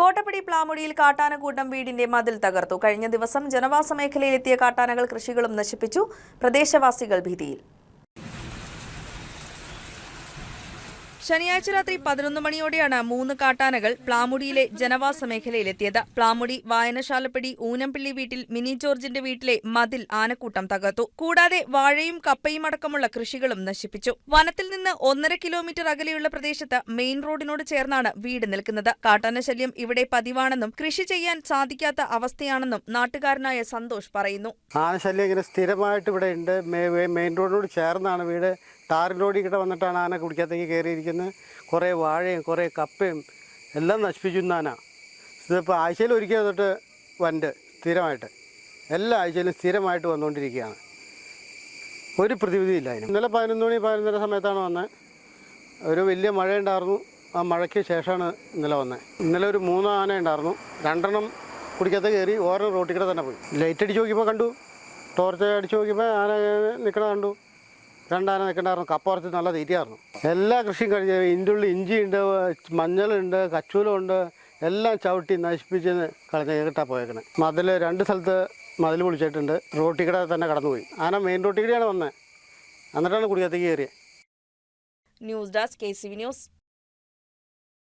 കോട്ടപ്പടി പ്ലാമുടിയിൽ കാട്ടാനക്കൂട്ടം വീടിന്റെ മതിൽ തകർത്തു. കഴിഞ്ഞ ദിവസം ജനവാസ മേഖലയിലെത്തിയ കാട്ടാനകൾ കൃഷികളും നശിപ്പിച്ചു. പ്രദേശവാസികൾ ഭീതിയിൽ. ശനിയാഴ്ച രാത്രി പതിനൊന്ന് മണിയോടെയാണ് മൂന്ന് കാട്ടാനകൾ പ്ലാമുടിയിലെ ജനവാസ മേഖലയിലെത്തിയത്. പ്ലാമുടി വായനശാലപ്പടി ഊനംപിള്ളി വീട്ടിൽ മിനി ജോർജിന്റെ വീട്ടിലെ മതിൽ ആനക്കൂട്ടം തകർത്തു. കൂടാതെ വാഴയും കപ്പയും അടക്കമുള്ള കൃഷികളും നശിപ്പിച്ചു. വനത്തിൽ നിന്ന് ഒന്നര കിലോമീറ്റർ അകലെയുള്ള പ്രദേശത്ത് മെയിൻ റോഡിനോട് ചേർന്നാണ് വീട് നിൽക്കുന്നത്. കാട്ടാന ശല്യം ഇവിടെ പതിവാണെന്നും കൃഷി ചെയ്യാൻ സാധിക്കാത്ത അവസ്ഥയാണെന്നും നാട്ടുകാരനായ സന്തോഷ് പറയുന്നു. ആനശല്യം ഇങ്ങനെ സ്ഥിരമായിട്ട് ഇവിടെ ഉണ്ട്. മെയിൻ റോഡിനോട് ചേർന്നാണ് വീട്. റോഡിൽ കൂടെ വന്നിട്ടാണ് ആന കുടിക്കാത്തേക്ക് കയറിയിരിക്കുന്നത്. കുറേ വാഴയും കുറേ കപ്പയും എല്ലാം നശിപ്പിച്ചു എന്നാനാ ഇതിപ്പോൾ ആഴ്ചയിൽ ഒരിക്കൽ തൊട്ട് വണ്ട് സ്ഥിരമായിട്ട്. എല്ലാ ആഴ്ചയിലും സ്ഥിരമായിട്ട് വന്നുകൊണ്ടിരിക്കുകയാണ്. ഒരു പ്രതിവിധിയില്ല അതിന്. ഇന്നലെ പതിനൊന്ന് മണി പതിനൊന്നര സമയത്താണ് വന്നത്. ഒരു വലിയ മഴ ഉണ്ടായിരുന്നു. ആ മഴയ്ക്ക് ശേഷമാണ് ഇന്നലെ വന്നത്. ഇന്നലെ ഒരു മൂന്ന് ആന ഉണ്ടായിരുന്നു. രണ്ടെണ്ണം കുടിക്കാത്ത കയറി ഓരോ റോട്ടിൽ കൂടെ തന്നെ പോയി. ലൈറ്റ് അടിച്ച് നോക്കിയപ്പോൾ കണ്ടു. ടോർച്ച് അടിച്ച് നോക്കിയപ്പോൾ ആന നിൽക്കണ കണ്ടു. രണ്ടാന നിൽക്കണ്ടായിരുന്നു കപ്പുറത്ത് നല്ല തീറ്റയായിരുന്നു. എല്ലാ കൃഷിയും കഴിഞ്ഞ് ഇന്റുള്ളിൽ ഇഞ്ചിയുണ്ട് മഞ്ഞളുണ്ട് കച്ചൂലമുണ്ട് എല്ലാം ചവിട്ടി നശിപ്പിച്ച് കളഞ്ഞ കേട്ടാ പോയേക്കണേ. മതിൽ രണ്ട് സ്ഥലത്ത് മതിൽ പൊളിച്ചിട്ടുണ്ട് റോട്ടിൽ കൂടെ തന്നെ കടന്നുപോയി. ആന മെയിൻ റോട്ടിൽ കൂടെയാണ് വന്നത് എന്നിട്ടാണ് കുടിക്കത്തേക്ക് കയറിയത് news desk K C V news.